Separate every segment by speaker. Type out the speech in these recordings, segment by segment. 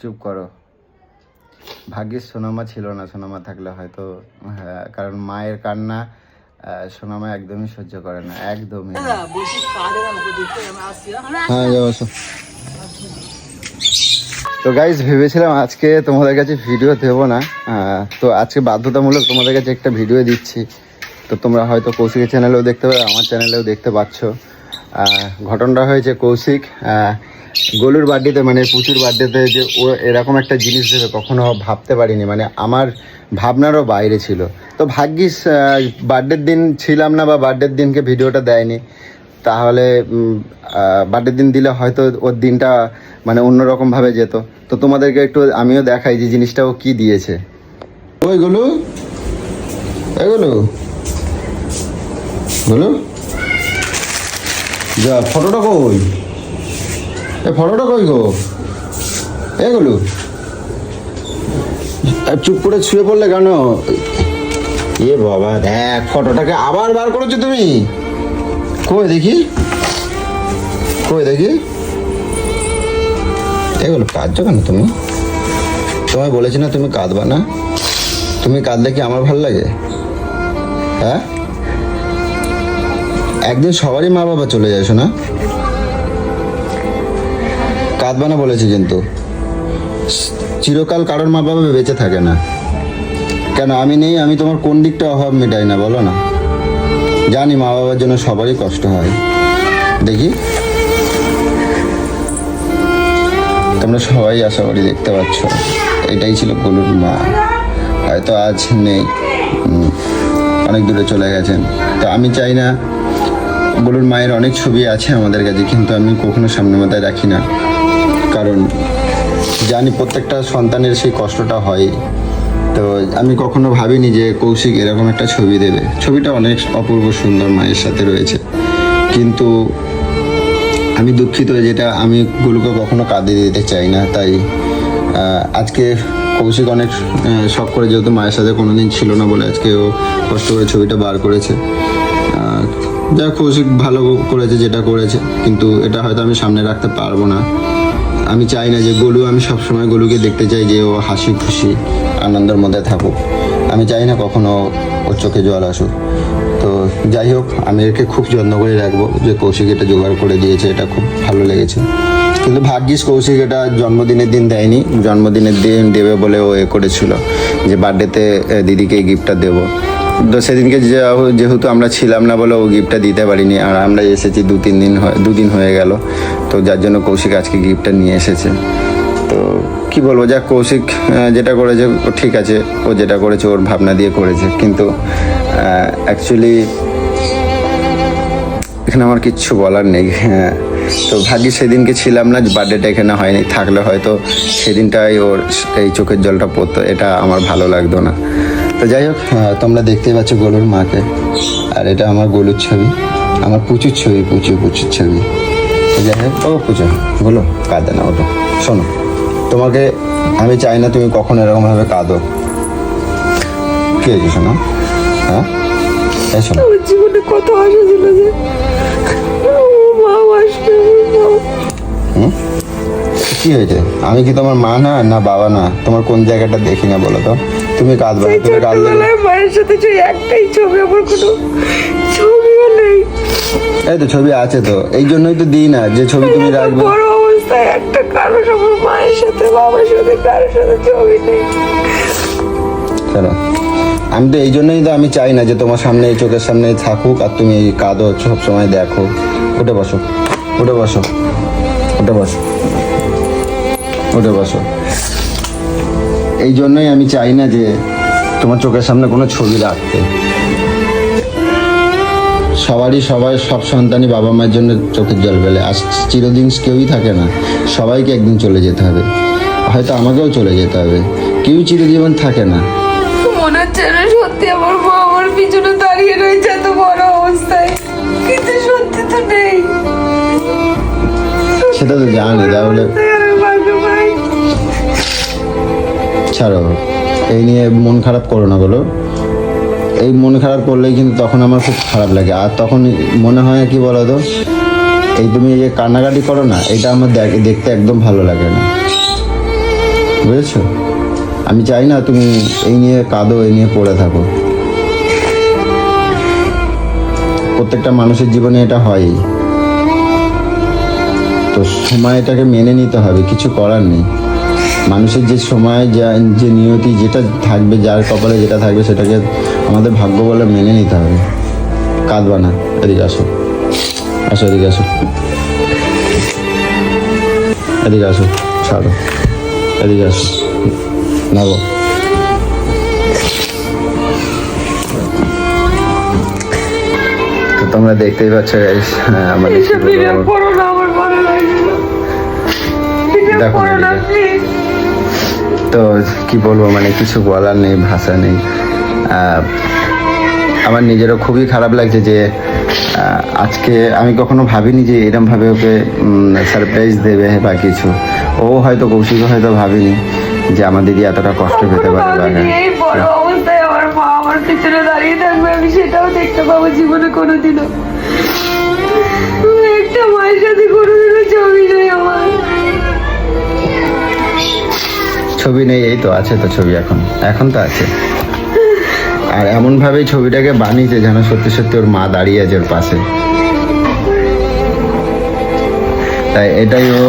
Speaker 1: চুপ করো। ভাগ্যিস সোনামা ছিল না সোনামা থাকলে হয়তো হ্যাঁ কারণ মায়ের কান্না সোনামা একদমই সহ্য করে না একদমই
Speaker 2: হ্যাঁ?
Speaker 1: হ্যাঁ? যাও তো গাইজ ভেবেছিলাম আজকে তোমাদের কাছে ভিডিও দেবো না তো আজকে বাধ্যতামূলক তোমাদের কাছে একটা ভিডিও দিচ্ছি। তো তোমরা হয়তো কৌশিকের চ্যানেলেও দেখতে পাবে আমার চ্যানেলেও দেখতে পাচ্ছ। ঘটনাটা হয়েছে কৌশিক আহ, গোলুর বার্থডেতে মানে পুচুর বার্থডেতে যে ও এরকম একটা জিনিস দেবে কখনো ভাবতে পারিনি মানে আমার ভাবনারও বাইরে ছিল। তো ভাগ্যিস বার্থডের দিন ছিলাম না বা বার্থডের দিনকে ভিডিওটা দেয়নি। তাহলে বার্থডের দিন দিলে হয়তো ওর দিনটা মানে অন্যরকমভাবে যেত। তো তোমাদেরকে একটু আমিও দেখাই যে জিনিসটা ও কি দিয়েছে। ওই গুলো? এগুলো গুলো? যা, ফটোটা কই? এ ফটোটা কই গো? এ এগুলো চুপ করে ছুঁয়ে পড়লে কেন? এ বাবা, দেখ, ফটোটাকে আবার বার করেছ তুমি। কই দেখি? কই দেখি? এগুলো কাঁদছো কেন তুমি? তোমায় বলেছি না তুমি কাঁদবা না। তুমি কাঁদলে কি আমার ভালো লাগে? হ্যাঁ? একদিন সবারই মা বাবা চলে যায়, শোনা? কাঁদবা না বলেছি কিন্তু। চিরকাল কারোর মা বাবা বেঁচে থাকে না। কেন, আমি নেই, আমি তোমার কোন দিকটা অভাব মেটাই না, বলো না। জানি মা বাবার জন্য সবারই কষ্ট হয়। দেখি। তোমরা সবাই আশা করি দেখতে পাচ্ছ, এটাই ছিল গলুর মা। হয়তো আজ নেই। অনেক দূরে চলে গেছেন। তো আমি চাই না গলুর মায়ের অনেক ছবি আছে আমাদের কাছে, কিন্তু আমি কখনো সামনে মাথায় রাখি না। কারণ জানি প্রত্যেকটা সন্তানের সেই কষ্টটা হয়। তো আমি কখনো ভাবিনি যে কৌশিক এরকম একটা ছবি দেবে। ছবিটা অনেক অপূর্ব সুন্দর মায়ের সাথে রয়েছে। কিন্তু আমি দুঃখিত যেটা আমি গুলোকে কখনো কাঁদিয়ে দিতে চাই না। তাই আজকে কৌশিক অনেক শখ করে যেহেতু মায়ের সাথে কোনোদিন ছিল না বলে আজকে ও কষ্ট করে ছবিটা বার করেছে। যা কৌশিক ভালো করেছে যেটা করেছে। কিন্তু এটা হয়তো আমি সামনে রাখতে পারব না। আমি চাই না যে গলু, আমি সবসময় গলুকে দেখতে চাই যে ও হাসি খুশি, আনন্দের মধ্যে থাকুক। আমি চাই না কখনো ওর চোখে জল আসুক। তো যাই হোক, আমি একে খুব যত্ন করে রাখব যে কৌশিক এটা জোগাড় করে দিয়েছে, এটা খুব ভালো লেগেছে। কিন্তু ভাগ্যিস কৌশিক এটা জন্মদিনের দিন দেয়নি। জন্মদিনের দিন দেবে বলে ও এ করেছিল যে বার্থডেতে দিদিকে এই গিফটটা দেবো। তো সেদিনকে যেহেতু আমরা ছিলাম না বলে ও গিফটটা দিতে পারিনি, আর আমরা এসেছি দু তিন দিন দুদিন হয়ে গেল, তো যার জন্য কৌশিক আজকে গিফটটা নিয়ে এসেছে। তো কি বলব, যাক কৌশিক যেটা করেছে, ও ঠিক আছে, ও যেটা করেছে, ওর ভাবনা দিয়ে করেছে। কিন্তু অ্যাকচুয়ালি এখানে আমার কিচ্ছু বলার নেই হ্যাঁ। তো ভাগ্যি সেদিনকে ছিলাম না বার্থডেটা এখানে হয়নি, থাকলে হয়তো সেদিনটাই ওর এই চোখের জলটা পড়তো, এটা আমার ভালো লাগতো না। তো যাই হোক তোমরা দেখতেই পাচ্ছ গলুর মাকে। আর এটা আমার গলুর ছবি। আমার প্রচুর ছবি প্রচুর প্রচুর ছবি। তো যাই হোক ও পুজো বলো কাঁদে না ওটা শোনো তোমাকে আমি চাই না তুমি কখনো এরকমভাবে কাঁদো। কি হয়েছে শোনো? হ্যাঁ? শোনো।
Speaker 3: জীবনে কত আশা ছিল যে?
Speaker 1: কি হয়েছে? আমি কি তোমার মা না না বাবা না? তোমার কোন জায়গাটা দেখি না বলো তো? তুমি কাঁদবে না তুমি কাঁদলে
Speaker 3: ছোটবেলায় মায়ের সাথে সেই একটাই ছবি আমার কোনো ছবিও নেই।
Speaker 1: এই তো ছবি আছে তো এই জন্যই তো দিই না যে ছবি তুমি রাখবে।
Speaker 3: বড় অবস্থায় একটা কারও আমার মায়ের সাথে বাবার সাথে কারোর সাথে ছবি নেই।
Speaker 1: চলো। আমি তো এই জন্যই তো আমি চাই না যে তোমার সামনে এই চোখের সামনে থাকুক আর তুমি এই কাঁদো সব সময় দেখো। উঠে বসো উঠে বসো উঠে বসো উঠে বসো। এই জন্যই আমি চাই না যে তোমার চোখের সামনে কোনো ছবি রাখতে। সবারই সবাই সব সন্তানই বাবা মায়ের জন্য চোখের জল ফেলে। আজ চিরদিন কেউই থাকে না। সবাইকে একদিন চলে যেতে হবে। হয়তো আমাকেও চলে যেতে হবে। কেউ চিরজীবন থাকে না।
Speaker 3: মনে হচ্ছে সত্যি আমার মা আমার পিছনে দাঁড়িয়ে রয়েছে এত বড় অবস্থায়। কিন্তু সত্যি তো নেই।
Speaker 1: সেটা তো জানি তাহলে ছাড়ো, এই নিয়ে মন খারাপ করো না বলো। এই মন খারাপ করলেই কিন্তু তখন আমার খুব খারাপ লাগে। আর তখন মনে হয় কি বলো তো এই তুমি যে কান্নাকাটি করো না, এটা আমার দেখ- দেখতে একদম ভালো লাগে না। বুঝেছ? আমি চাই না তুমি এই নিয়ে কাঁদো, এই নিয়ে পড়ে থাকো। প্রত্যেকটা মানুষের জীবনে এটা হয়ই। তো সময় এটাকে মেনে নিতে হবে, কিছু করার নেই। মানুষের যে সময় যা যে নিয়তি যেটা থাকবে যার কপালে যেটা থাকবে সেটাকে আমাদের ভাগ্য বলে মেনে নিতে হবে। কাঁদবা না এদিকে আসো। আসো এদিকে আসো। এদিকে আসো ছাড়ো। এদিকে আসো। নাবো তো তোমরা দেখতেই পাচ্ছ guys, হ্যাঁ, আমাদের দেখো তো কি বলব মানে কিছু বলার নেই ভাষা নেই। আমার নিজেরও খুবই খারাপ লাগছে যে আজকে আমি কখনো ভাবিনি যে এরমভাবে ওকে সারপ্রাইজ দেবে বা কিছু। ও হয়তো কৌশিক হয়তো ভাবিনি যে আমার দিদি এতটা কষ্ট পেতে পারে বা
Speaker 3: ভাবিনি এই বড় অবস্থায় আমার মা আমার পিছনে দাঁড়িয়ে থাকবে আমি সেটাও দেখতে পাবো জীবনে কোনোদিনও। একটা মায়ের সাথে কোনোদিনও ছবি নেই আমার।
Speaker 1: ছবি নেই, এই তো আছে তো ছবি এখন। এখন তো আছে। আর এমনভাবেই ছবিটাকে বানিয়েছে যেন সত্যি সত্যি ওর মা দাঁড়িয়ে আছে ওর পাশে। তাই এটাই ও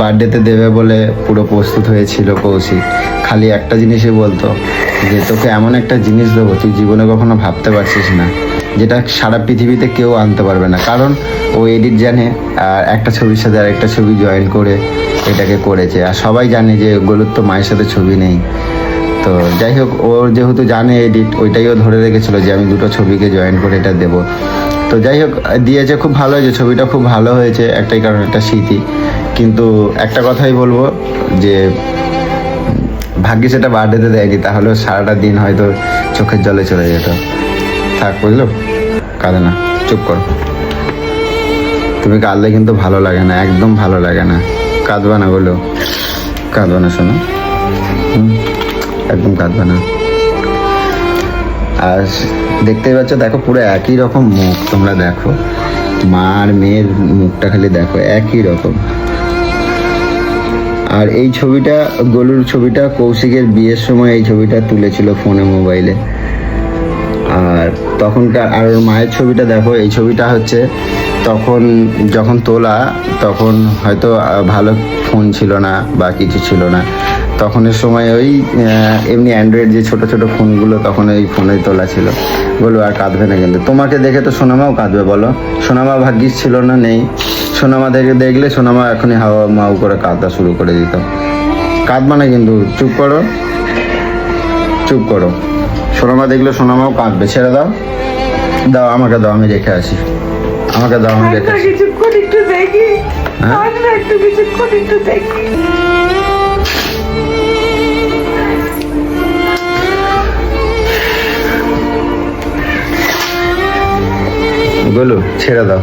Speaker 1: বার্থডেতে দেবে বলে পুরো প্রস্তুত হয়েছিল কৌশিক। খালি একটা জিনিসই বলতো, যে তোকে এমন একটা জিনিস দেবো, তুই জীবনে কখনো ভাবতে পারছিস না। যেটা সারা পৃথিবীতে কেউ আনতে পারবে না। কারণ ও এডিট জানে আর একটা ছবির সাথে আর একটা ছবি জয়েন করে এটাকে করেছে। আর সবাই জানে যে গলুর তো মায়ের সাথে ছবি নেই। তো যাই হোক ওর যেহেতু জানে এডিট, ওইটাই ও ধরে রেখেছিল যে আমি দুটো ছবিকে জয়েন করে এটা দেবো। তো যাই হোক, দিয়েছে খুব ভালো হয়েছে ছবিটা খুব ভালো হয়েছে, একটাই কারণ একটা স্মৃতি। কিন্তু একটা কথাই বলব যে, ভাগ্যে সেটা বার্থডেতে দেয়নি, তাহলে সারাটা দিন হয়তো চোখের জলে চলে যেত। থাক, বুঝলো? কাঁদে না, চুপ কর। তুমি কাঁদলে কিন্তু ভালো লাগে না, একদম ভালো লাগে না। কাঁদবা না বলো। কাঁদবা না, শোনো। একদম কাঁদবা না। আর দেখতেই পাচ্ছ, দেখো পুরো একই রকম মুখ, তোমরা দেখো। মা আর মেয়ের মুখটা খালি দেখো, একই রকম। আর এই ছবিটা, গলুর ছবিটা, কৌশিকের বিয়ের সময় এই ছবিটা তুলেছিল ফোনে, মোবাইলে। তখনকার আর ওর মায়ের ছবিটা দেখো, এই ছবিটা হচ্ছে তখন যখন তোলা, তখন হয়তো ভালো ফোন ছিল না বা কিছু ছিল না। তখনের সময় ওই এমনি অ্যান্ড্রয়েড যে ছোট ছোট ফোনগুলো তখন ওই ফোনেই তোলা ছিল। বলো আর কাঁদবে না কিন্তু। তোমাকে দেখে তো সোনামাও কাঁদবে, বলো। সোনামা ভাগ্যিস ছিল না, নেই। সোনামা দেখে দেখলে সোনামা এখনই হাওয়া মাউ করে কাঁদা শুরু করে দিত। কাঁদবা না কিন্তু, চুপ করো। চুপ করো। সোনামা দেখলে সোনামাও কাঁদবে। ছেড়ে দাও। দাও আমাকে দাও আমি রেখে আসি। আমাকে দাও আমি রেখে আসি।
Speaker 3: কিছুক্ষণ একটু দেখি।
Speaker 1: হ্যাঁ?
Speaker 3: একটা একটু কিছুক্ষণ একটু দেখি।
Speaker 1: বলো ছেড়ে দাও।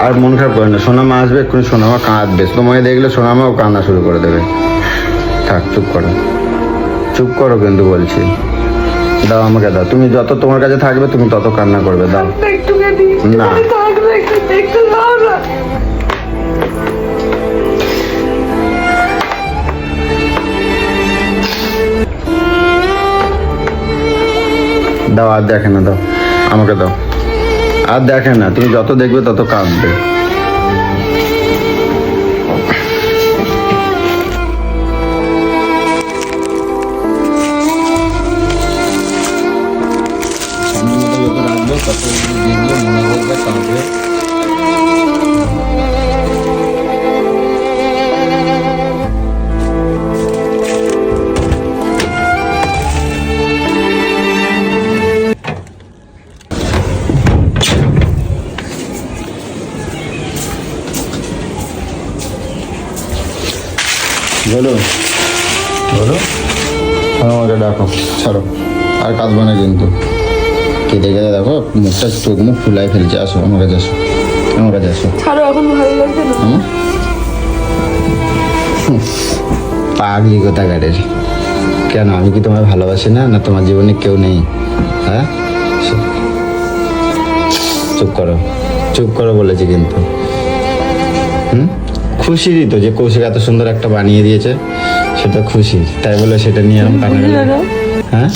Speaker 1: আর মন খারাপ করে না সোনামা আসবে এক্ষুনি সোনামা কাঁদবে। তোমায় দেখলে সোনামাও কান্না শুরু করে দেবে। থাক চুপ করো। চুপ করো কিন্তু বলছি। দাও আমাকে দাও। তুমি যত তোমার কাছে থাকবে তুমি তত কান্না করবে দাও। না।
Speaker 3: দাও
Speaker 1: আর দেখে না দাও। আমাকে দাও। আর দেখে না তুমি যত দেখবে তত কাঁদবে। ডাকো ছাড়ো। আর কাঁদবো না কিন্তু। কেটে গেলে দেখো মুখটা চোখ মুখ ফুলাই ফেলছে। আসো আমার কাছে আসো আমার কাছে আসো।
Speaker 3: ছাড়ো এখন ভালো লাগছে না।
Speaker 1: পাগলি কেন আমি কি তোমায় ভালোবাসি না? না তোমার জীবনে কেউ নেই। হ্যাঁ? চুপ করো চুপ করো বলেছি কিন্তু। হুম? খুশিরই তো যে কৌশিক এত সুন্দর একটা বানিয়ে দিয়েছে। সেটা খুশি। তাই বলে সেটা নিয়ে আমি কান্না হ্যাঁ?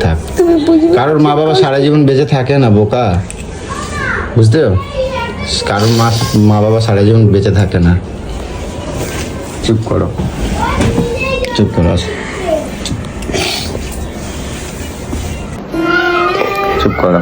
Speaker 1: থাক। কারোর মা বাবা সারা জীবন বেঁচে থাকে না বোকা। বুঝতে কারোর মা মা বাবা সারা জীবন বেঁচে থাকে না। চুপ করো। চুপ করো আসো। চুপ করো।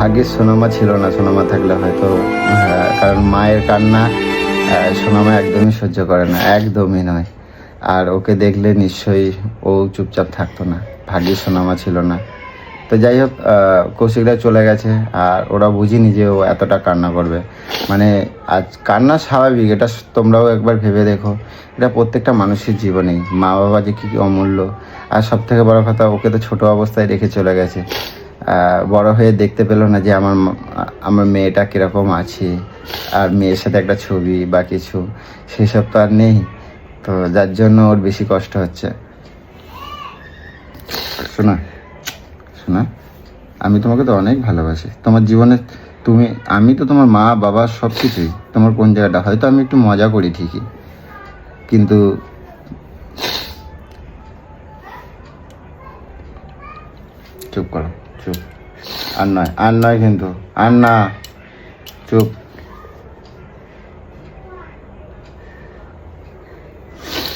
Speaker 1: ভাগ্যের সোনামা ছিল না সোনামা থাকলে হয়তো হ্যাঁ, কারণ মায়ের কান্না সোনামা একদমই সহ্য করে না একদমই নয়। আর ওকে দেখলে নিশ্চয়ই ও চুপচাপ থাকতো না ভাগ্যের সোনামা ছিল না। তো যাই হোক কৌশিকরা চলে গেছে আর ওরা বুঝিনি যে ও এতটা কান্না করবে। মানে আজ কান্না স্বাভাবিক এটা তোমরাও একবার ভেবে দেখো। এটা প্রত্যেকটা মানুষের জীবনেই। মা বাবা যে কী অমূল্য। আর সব থেকে বড় কথা ওকে তো ছোটো অবস্থায় রেখে চলে গেছে। বড় হয়ে দেখতে পেল না যে আমার আমার মেয়েটা কীরকম আছে, আর মেয়ের সাথে একটা ছবি বা কিছু, সেসব তো আর নেই। তো যার জন্য ওর বেশি কষ্ট হচ্ছে। শোনা শোনা আমি তোমাকে তো অনেক ভালোবাসি। তোমার জীবনে তুমি, আমি তো তোমার মা, বাবা সব কিছুই তোমার কোন জায়গাটা? হয়তো আমি একটু মজা করি ঠিকই। কিন্তু চুপ করো। চুপ। আর নয় আর নয় কিন্তু আর না চুপ।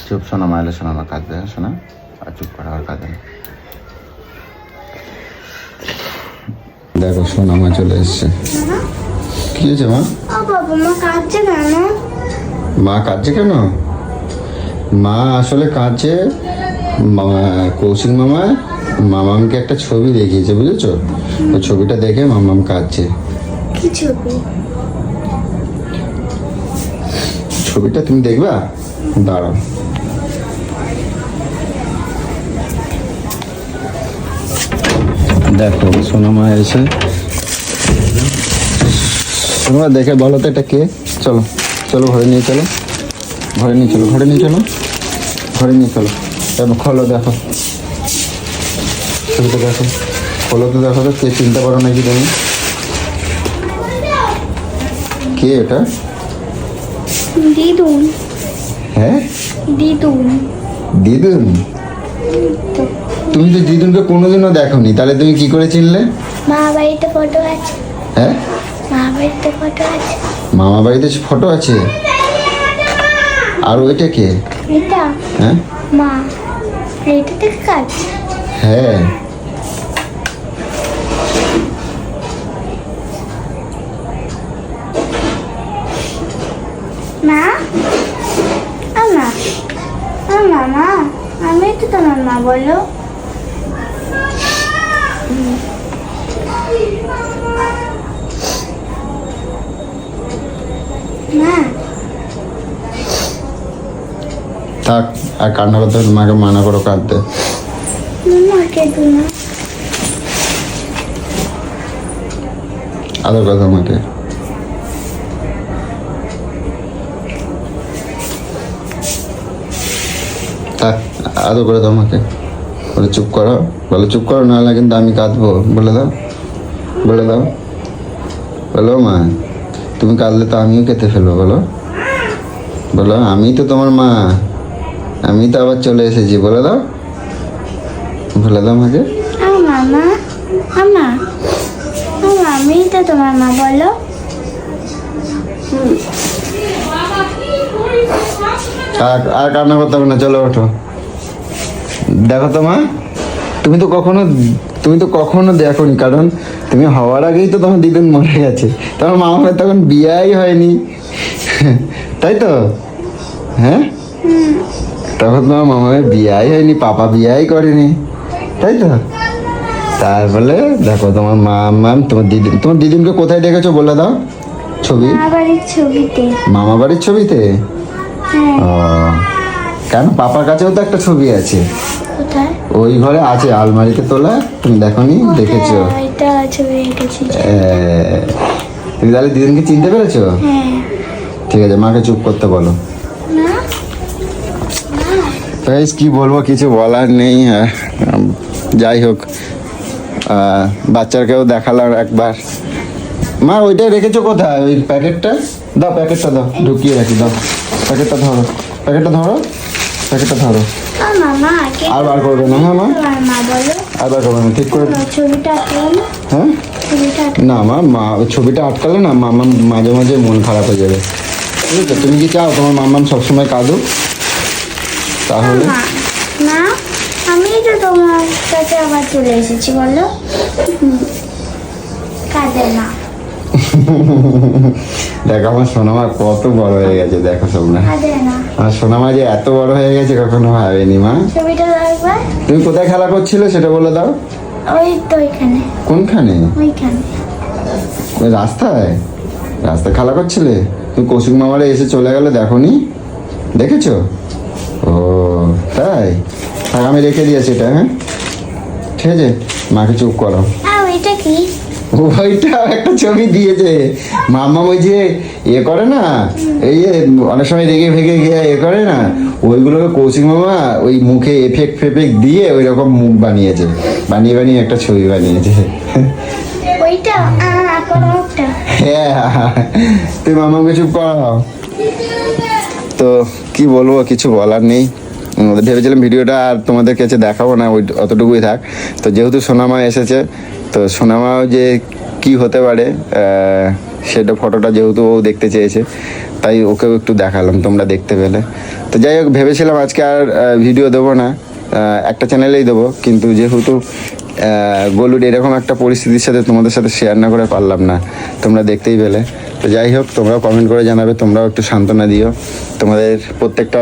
Speaker 1: চুপ শোনা মাইলে শোনা না কাঁদবে হ্যাঁ, শোনা। আর চুপ করো আর কাঁদবে না দেখো সোনা মা চলে এসছে। কি হয়েছে মা?
Speaker 4: মা কাঁদছে কেন
Speaker 1: মা? কাঁদছে কেন? মা আসলে কাঁদছে কৌশিক মামা মামামকে একটা ছবি দেখিয়েছে বুঝেছ? ওই ছবিটা দেখে মামাম কাঁদছে।
Speaker 4: কি ছবি?
Speaker 1: ছবিটা তুমি দেখবা? দাঁড়াও। দেখো সোনামা এসে। তোমরা দেখে বলো তো এটা কে? চলো চলো ঘরে নিয়ে চলো। ঘরে নিয়ে চলো ঘরে নিয়ে চলো। ঘরে নিয়ে চলো। খোলো দেখো। ছবিটা দেখো খোলো তো দেখো তো কে চিনতে পারো নাকি তুমি? কে এটা?
Speaker 4: দিদুন।
Speaker 1: হ্যাঁ?
Speaker 4: দিদুন।
Speaker 1: দিদুন? তুমি তো দিদুনকে কোনোদিনও দেখোনি তাহলে তুমি কি করে চিনলে?
Speaker 4: মা বাড়িতে ফটো আছে।
Speaker 1: হ্যাঁ?
Speaker 4: মা বাড়িতে ফটো আছে।
Speaker 1: মামা বাড়িতে ফটো আছে? আর ওইটা কে?
Speaker 4: এটা?
Speaker 1: হ্যাঁ?
Speaker 4: মা এটা থেকে কাজ?
Speaker 1: হ্যাঁ।
Speaker 4: মা আমা আমা মা আমি তো তোমার মা বলো।
Speaker 1: থাক আর কান্না করতে মাকে মানা করো কাঁদতে। আদর কথা মাকে থাক আদর করে দাও আমাকে। বলে চুপ করো। বলে চুপ করো নাহলে কিন্তু আমি কাঁদবো। বলে দাও। বলে দাও। বলো মা তুমি কাঁদলে তো আমিও কেঁদে ফেলব। বলো। বলো আমি তো তোমার মা আমি তো আবার চলে এসেছি। বলে দাও। বলে দাও মাকে
Speaker 4: আমা আমা আমা আমি তো তোমার মা বলো।
Speaker 1: আর আর কান্না করতে হবে না চলো ওঠো। দেখো তো মা তুমি তো কখনো তুমি তো কখনো দেখোনি কারণ তুমি হওয়ার আগেই তো তোমার দিদুন মরে গেছে। তোমার মামার তখন বিয়াই হয়নি। তাই তো? হ্যাঁ? তখন তোমার মামার বিয়াই হয়নি পাপা বিয়াই করেনি। তাই তো? তার বলে দেখো তোমার মা মাম তোমার দিদি তোমার দিদিনকে কোথায় দেখেছ বলে দাও ছবি?
Speaker 4: মা ছবিতে।
Speaker 1: মামা বাড়ির ছবিতে?
Speaker 4: হ্যাঁ।
Speaker 1: ও কেন? পাপার কাছেও তো একটা ছবি আছে। ওই ঘরে আছে আলমারিতে তোলা তুমি দেখোনি দেখেছ?
Speaker 4: হ্যাঁ, এটা ছবি এঁকেছি
Speaker 1: তুমি তাহলে দিদিনকে চিনতে পেরেছ?
Speaker 4: হ্যাঁ।
Speaker 1: ঠিক আছে মাকে চুপ করতে বলো। গাইস কি বলব কিছু বলার নেই আহ, যাই হোক। আহ, বাচ্চাকেও দেখালাম একবার। মা ওইটাই রেখেছো কোথায়? ওই প্যাকেটটা? দাও প্যাকেটটা দাও ঢুকিয়ে রাখি দাও। প্যাকেটটা ধরো প্যাকেটটা ধরো প্যাকেটটা ধরো। আর বার করবে না হ্যাঁ মা? আর বার করবে না ঠিক করে হ্যাঁ? না মা মা ছবিটা আটকালে না মামা মাঝে মাঝে মন খারাপ হয়ে যাবে। ঠিক আছে তুমি কি চাও তোমার মাম্মাম সবসময় কাঁদুক? তাহলে?
Speaker 4: না আমি তো তোমার কাছে আবার চলে এসেছি বলো।
Speaker 1: দেখো আমার সোনামা কত বড় হয়ে গেছে দেখো সোনা
Speaker 4: না।
Speaker 1: আর সোনামা যে এত বড় হয়ে গেছে কখনো ভাবেনি মা। তুমি কোথায় খেলা করছিলে সেটা বলে দাও।
Speaker 4: ওই তো ওইখানে।
Speaker 1: কোনখানে?
Speaker 4: ওইখানে।
Speaker 1: রাস্তায়? রাস্তায় খেলা করছিলে? তুমি কৌশিক মামারে এসে চলে গেলে দেখোনি? দেখেছ? ও তাই? আমি রেখে দিয়েছি এটা হ্যাঁ? ঠিক আছে মাকে চুপ করো।
Speaker 4: ওইটা
Speaker 1: একটা ছবি দিয়েছে। মামা ওই যে ইয়ে করে না এই যে অনেক সময় রেগে ভেগে গিয়ে এ করে না ওইগুলোকে কৌশিক মামা ওই মুখে এফেক্ট ফেফেক্ট দিয়ে ওই রকম মুখ বানিয়েছে। বানিয়ে বানিয়ে একটা ছবি বানিয়েছে। হ্যাঁ তুই মামাকে চুপ করাও। তো কি বলব কিছু বলার নেই। ভেবেছিলাম ভিডিওটা আর তোমাদের কাছে দেখাবো না, ওই অতটুকুই থাক। তো যেহেতু সোনামা এসেছে, তো সোনামাও যে কি হতে পারে সেটা ফটোটা যেহেতু ও দেখতে চেয়েছে, তাই ওকেও একটু দেখালাম, তোমরা দেখতে পেলে। তো যাই হোক, ভেবেছিলাম আজকে আর ভিডিও দেবো না একটা চ্যানেলেই দেবো, কিন্তু যেহেতু গোলুড এরকম একটা পরিস্থিতির সাথে তোমাদের সাথে শেয়ার না করে পারলাম না, তোমরা দেখতেই পেলে। তো যাই হোক, তোমরাও কমেন্ট করে জানাবে, তোমরাও একটু সান্ত্বনা দিও। তোমাদের প্রত্যেকটা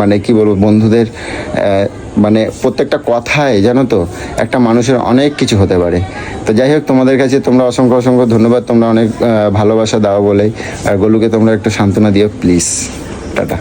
Speaker 1: মানে কি বলব, বন্ধুদের মানে প্রত্যেকটা কথায় জানো তো, একটা মানুষের অনেক কিছু হতে পারে। তো যাই হোক, তোমাদের কাছে তোমরা অসংখ্য অসংখ্য ধন্যবাদ, তোমরা অনেক ভালোবাসা দাও বলে। আর গোলুকে তোমরা একটু সান্ত্বনা দিও প্লিজ টাটা।